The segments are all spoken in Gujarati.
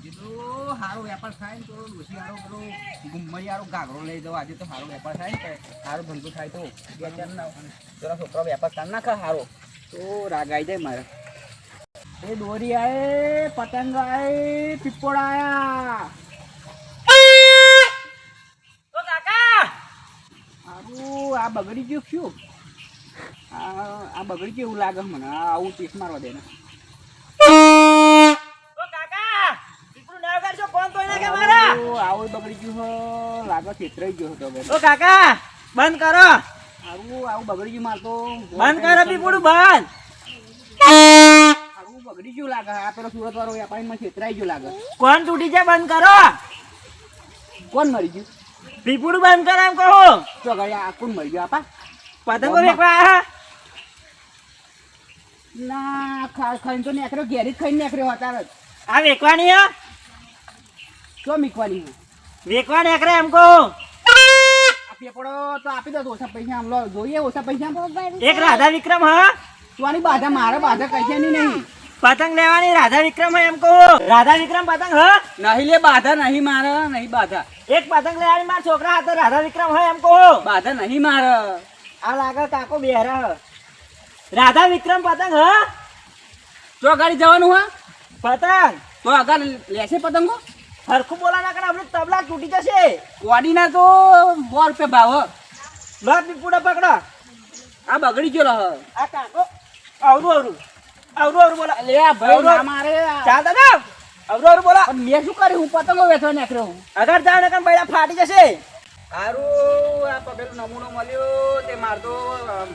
આજે તો સારો વેપાર થાય ને તો ડોશી હારો પેલો હારો ઘાઘરો લઈ દઉં આજે તો સારો વેપાર થાય ને સારો ધંધો થાય તો બે ચાર ના જરા છોકરા વેપાર કરી નાખે સારો તો રાગ આવી જાય મારે. એ દોરી આય પતંગ આય પીપોડા આયા. આ બગડી ગયું શું? આ આ બગડી કેવું લાગે મને. આવું ટીસ મારવા દે નાખે મારા આવું આવું બગડી ગયું હો. લાગે છેતરાઈ ગયો હતો ઓ કાકા બંધ કરો. આવું આવું બગડી ગયું મારતો બંધ કરો પીપુડું બંધ. આવું બગડી ગયું લાગે. આ પેલો સુરત વાળો વેપારીમાં છેતરાઈ ગયો લાગે. કોણ તૂટી જાય બંધ કરો. કોણ મરી ગયું? પીપુડું બંધ કરો એમ કહો. તો ઘરે આ કોણ મરી ગયું આપા? પતંગો વેકવા ના ખા ખાઈને તો નેકર્યો ઘેરી જ ખાઈને નેકર્યો હતા આ વેકવાની હે. તો મીકવાની છે વેકવા નેકરે એમ કો પેપડો તો આપી દો ઓછા પૈસા આમ લો. જોઈએ ઓછા પૈસા એક રાધા વિક્રમ હા? તો આની બાધા મારે બાધા કશેની નહીં પતંગ લેવાની રાધા વિક્રમ એમ કહો. રાધા વિક્રમ પતંગ હ? નહીં લે બાધા નહીં મારે નહીં બાધા. એક પતંગ લેવાની મારા છોકરા હાથે રાધા વિક્રમ હે એમ કહો. બાધા નહીં મારે. આ લાગે કાકો બેહરા રાધા વિક્રમ પતંગ હ? તો ગાડી જવાનું હા? પતંગ. તો આગળ લેશે પતંગો? હરખું બોલા ના કરે આપણે તબલા તૂટી જશે. કોડીના તો સો રૂપિયા ભાવ. લો પીપુડા પકડો. આ બગડી ગયો હ. આ કાકો આવરું આવરું આવરું આવરું બોલા. લે ભાઈ. ના મારે ચા દાદા. આવરું આવરું બોલા. મેં શું કર્યું? હું પતંગો વેચવા નીકળ્યો હું. અગર જાવ ને બૈડા ફાટી જશે. હારું આ પગેલો નમૂનો મળ્યો. તે માર તો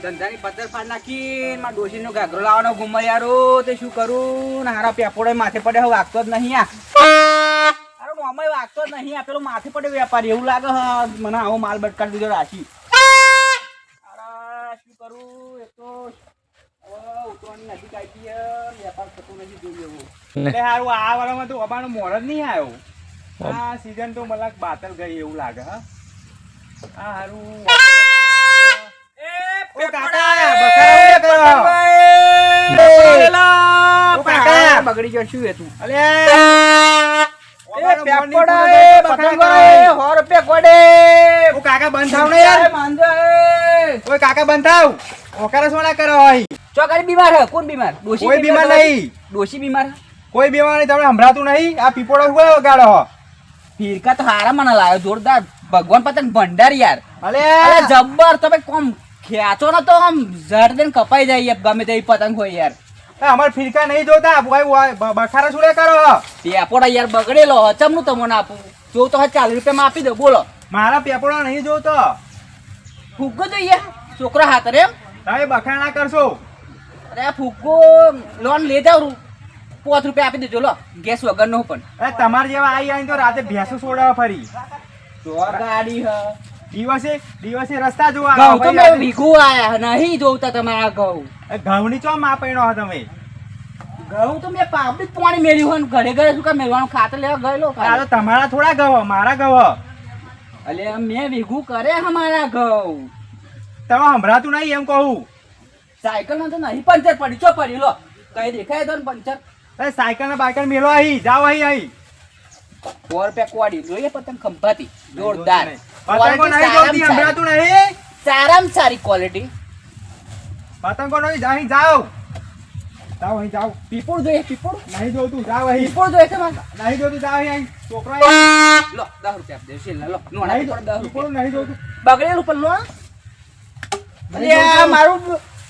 ધંધાની પથ્થર ફાડ નાખી મારા ડોશીનો ઘાઘરો લાવવાનો ગુમૈયારો તે શું કરું? ને હારા પેપોડે માથે પડે હવે વાગતો જ નહીં આ. નોમય વાગતો જ નહીં. આ પેલો માથે પડે વેપારી. એવું લાગે હ મને આવો માલ બટકાર દીધો રાખી. શું કરું? એક તો ઉતરવાની નજીક આવી વેપાર થતો નથી જોઈએ એવું એટલે હારું આ વાળામાં તો અબાનો મોર જ નહીં આવ્યો. આ સીઝન તો મને બાતલ ગઈ એવું લાગે હા. આ હારું. ઓ કાકા બકરા ઉડે કરો. ઓ કાકા બગડી ગયો શું હતું અલે. કાકા બંધ થાવ ઓકારા સોના કરો હોય. બીમાર હે? કોણ બીમાર? ડોશી કોઈ બીમાર નહીં. ડોશી બીમાર કોઈ બીમાર નહીં તમને સંભળાતું નહીં. આ પીપોળો શું વગાડો હો. ફીરકા તો હારા મને લાવ્યો જોરદાર. ભગવાન પતંગ ભંડાર યાર. અલે. જબ્બર તમે કોમ ખેંચો ને તો આમ દઈને કપાઈ જાય ગમે તે પતંગ હોય યાર. અમાર ફિરકા નહીં જોતા. ભાઈ બખારા સુડે કરો. પેપોડા યાર બગડેલો. ચમનું તમને આપું. જો તો ચાલીસ રૂપિયામાં આપી દો બોલો. મારા પેપોડા નહીં જોતો. ફૂગો જોઈએ છોકરા હાથ રે તમે બખાણા કરશો. અરે ફૂગો લોન લઈ જાવ પાંચ રૂપિયા આપી દેજો લો. ગેસ વગરનો પણ. એ તમાર જેવા આઈ આઈને તો રાતે ભેંસો સોડાવા ફરી. ગાડી હ. દિવસે દિવસે રસ્તા જોવા ઘઉં તો મેં વીઘું આયા નહીં જોતા તમારા ઘઉં ઘઉંની ચો માપેણો તમે? ઘઉં તો મેં પાપડી પાણી મેળ્યું હોય ઘરે ઘરે શું કામ મેળવાનું? ખાતર લેવા ગયેલો આ તો તમારા થોડા ઘઉં મારા ઘઉં એટલે મેં વીઘું કરે અમારા ઘઉં તમે સંભળાતું નહીં એમ કહું. સાયકલમાં તો નહીં પંચર પડી ચો પડી લો. કઈ દેખાય તો પંચર. અરે સાયકલ ને બાયકલ મેલો અહીં જાઓ અહીં અહીં. ફોર પેક કોડી જોઈએ પતંગ ખંભાતી. જોરદાર. પતંગો નહીં જોતી સંભળાતું નહીં? સારામાં સારી ક્વોલિટી પતંગો નહીં અહીં જાઓ. જાઓ અહીં જાઓ. પીપોળ જોઈએ પીપોળ. નહીં જોતું જાઓ અહીં. પીપોળ જોઈએ છે નહીં જોતું જાઓ અહીં. અહીં છોકરો. લો 10 રૂપિયા આપી દેજો લો નો નહીં જોતું રૂપિયા. નહીં જોતું. બગડેલું પણ લો અરે મારું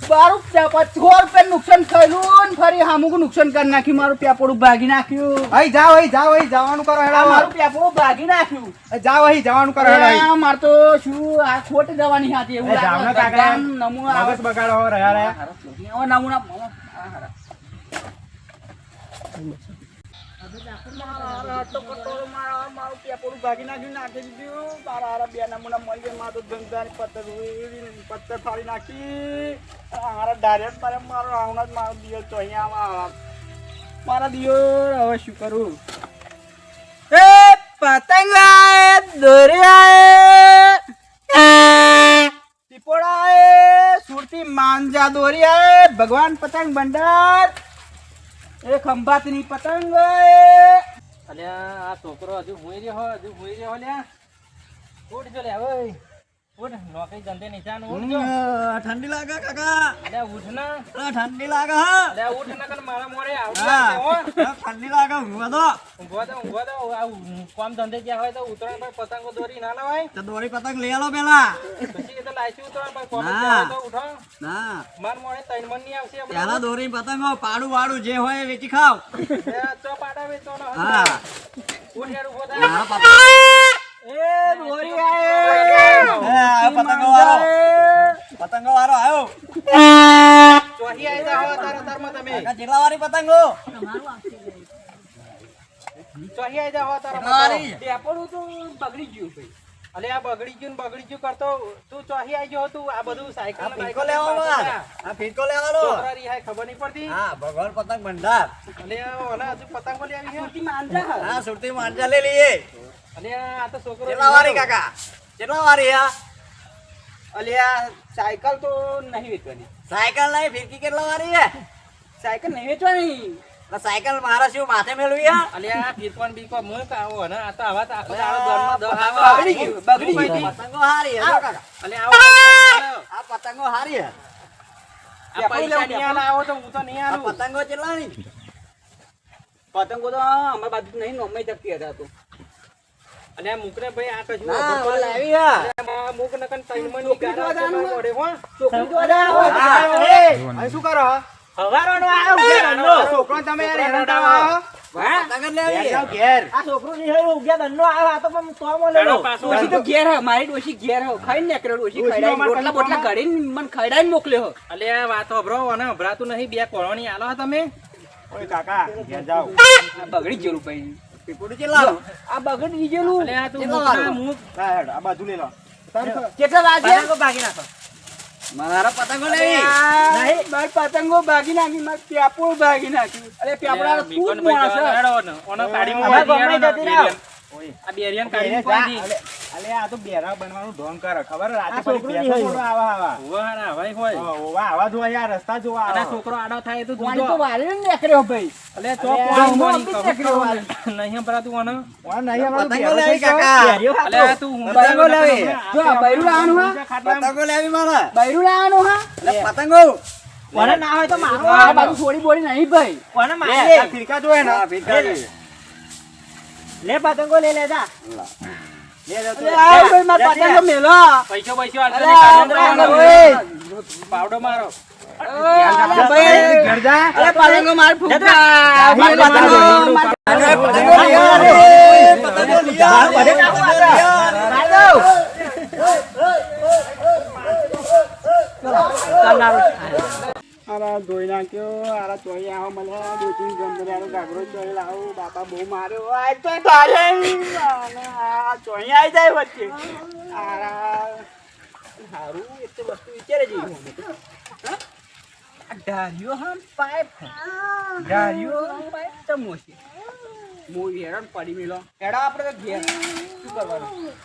મારું સો રૂપિયા નુકસાન થયેલું ને ફરી હામુક નુકસાન કરી નાખ્યું મારું પેપોડું ભાગી નાખ્યું અહીં જાઓ અહીં જાઓ અહીં જવાનું કરો હેડા મારું પેપોડું ભાગી નાખ્યું જાઓ અહીં જવાનું કરો હેડા. માર તો શું આ ખોટ જવાની હતી એવું જાઓ કાકા. નમૂનો નમૂના બગાડો રહ્યા રહ્યા નમૂના. મારા આટલો કટોરો મારા મારું પેપોડું ભાગી નાખ્યું, નાખી દીધું. મારા હારા બે નમૂના મળી ગયા મારે ધંધાની પત્તર પત્તર ફાડી નાખી. આ ડાયરેક્ટ મારે મારો આવના જ મારો દિવસ તો અહીંયા. મારા દિવસ હવે શું કરું? એ પતંગ આય દોરી આય આય સુરતી માંજા દોરી આય ભગવાન પતંગ ભંડાર એ ખંભાતની પતંગ અલ્યા, આ છોકરો હજુ હુઈ રહ્યો હજુ હુઈ રહ્યો લ્યા ઉઠ જો લે ઓય. ઉઠ નોકરી ધંધે નિશાન ઠંડી લાગે કાકા? ઉઠ ના. ઠંડી લાગે હા? ઉઠ ના મારા મોરે ઠંડી લાગે ઊંઘવા દો. ઊંઘવા દો ઊંઘવા દો. આ કામ ધંધે ગયા હોય તો ઉતરાણ પર પતંગો દોરી ના લવાય. તો દોરી પતંગ લઈ આલો પેલા. પછી તો લાઈસી ઉતરાણ પર કોમ ના. ગયા હોય તો ઉઠો. ના. મન મોડે તૈન મનની આવશે પેલા દોરી પતંગો પાડું વાડું જે હોય એ વેચી ખાવ. એ ચો પાડા વેચવાનો હા. ઉઠ યાર થા. મારા એ આ પતંગો વાળો પતંગો વાળો આવ્યો ચોહી આઈ જાઓ તારા તારમાં તમે. કાકા જેટલા વાળી પતંગો. ચોહી આઈ જાઓ તારા કેટલા વાળી? ટેપડું તો બગડી ગયું ભાઈ. અલે આ બગડી ગયું બગડી ગયું કરતો તું ચોહી આવી ગયો તું આ બધું સાયકલ ને લેવાનો આ. ફીરકો લેવાનો. છોકરા રિહાય ખબર નહીં પડતી? હા ભગવાન પતંગ ભંડાર. અલે ઓલા હજુ પતંગ લઈ આવી સુરતી માંજા હે. હા સુરતી માંજા લઈ લઈએ. અલે આ તો છોકરો કેટલા વારી કાકા કેટલા વારી આ. અલ્યા સાયકલ તો નહીં વેચવાની. સાયકલ નહીં ફિરકી કેટલા વાળી છે? સાયકલ નહીં વેચવાની. સાયકલ મારા શું માથે મેળવી હે? અલે આ ફીરકોન બીરકોન મૂક આવો ને. આ તો આવા તો આખો દાડો આવે. બગડી ગયું બગડી ગયું. પતંગો હારી હે કાકા. અલે આવો પૈસા નહીં આલો. આ પતંગો હારી હે. આ પૈસા નહીં આવો તો હું તો નહીં આ પતંગો કેટલા ની પતંગો તો અમારા બાજુ નહીં નોમે જતી હતા તો. અલે આ ભાઈ આ તો ના હતું? ઓલા લાવી હે આ મૂક નકર તૈણ ગારા છે મારા હો. ચોકડી જો હા, એ. શું કરો હવારોનો આયો દંડો. છોકરો તમે યાર હેરાતા આવો? હા? પતંગ લેવી ઘેર આ છોકરો નિહાળ્યો ઉગ્યા દંડો આ તો પણ ઘેર હે મારી ડોશી ઘેર હે. રોટલા બોટલા મને ખવડાવીને મોકલ્યો અલે આ વાત હોભળો અને નહીં. બે કોળોની આલો હો તમે. ઓય કાકા ઘેર જાઓ. બગડી ગયેલું ભાઈ. પીપુડી આ બગડી અલે આ તું હેડ, આ બાજુ લો. કેટલા વાગ્યા? પતંગો ભાગી નાખો. મારા પતંગો નહીં. મારી પતંગો ભાગી નાખી મારી ભાગી અરે માણસ. ઓનો. આ બેરિયન જા. અલે, આ તો બેરા બનવાનું ઢોંગ કરે. ખબર? રાતે પછી આવા આવા. હોય. ઓવા આવા જોવા યાર રસ્તા જોવા આ છોકરો આડો થાય તો તો ભાઈ. અલે કહું. નહીં સંભળાતું આને. ઓવા નહીં અમારું પતંગો ભેરું લેવી થઈ ગયો. કાકા. અલે તું ઊંઘ પતંગો આવ્યો ને લેવી. તમે જો આ લાવવાનું હા? પતંગો લેવી મારે. બૈરું લાવવાનું હા? એટલે પતંગો. કોને ના હોય તો મારો આ આ બાજુ થોડી બોડી નહીં ભાઈ. કોને લે, ને પતંગો લે લે જા. પૈસો પૈસો. પાવડો મારો. અરે અરે અરે ધોઈ નાખ્યો આરા ચોઈ આવો મને દોચી ગંદરિયાનો ગાગરો ચોઈ લાવો બાપા બહુ માર્યો આ તો તારે આ ચોઈ આવી જાય વચ્ચે એટલે વસ્તુ વિચારે જઈ ધાર્યો હા પાઇપ ધાર્યો હા પાઇપ ચમો છે હું હેરાન પડી મેલો. હેડા આપણે તો ઘેર. શું કરવાનું?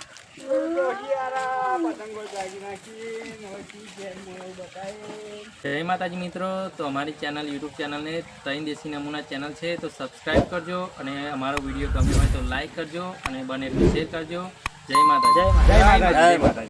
જય માતાજી મિત્રો તો અમારી ચેનલ યુટ્યુબ ચેનલને ત્રણ દેશી નમૂના ચેનલ છે તો સબસ્ક્રાઈબ કરજો અને અમારો વીડિયો ગમ્યો હોય તો લાઈક કરજો અને બને શેર કરજો. જય માતાજી. જય માતાજી. જય માતાજી.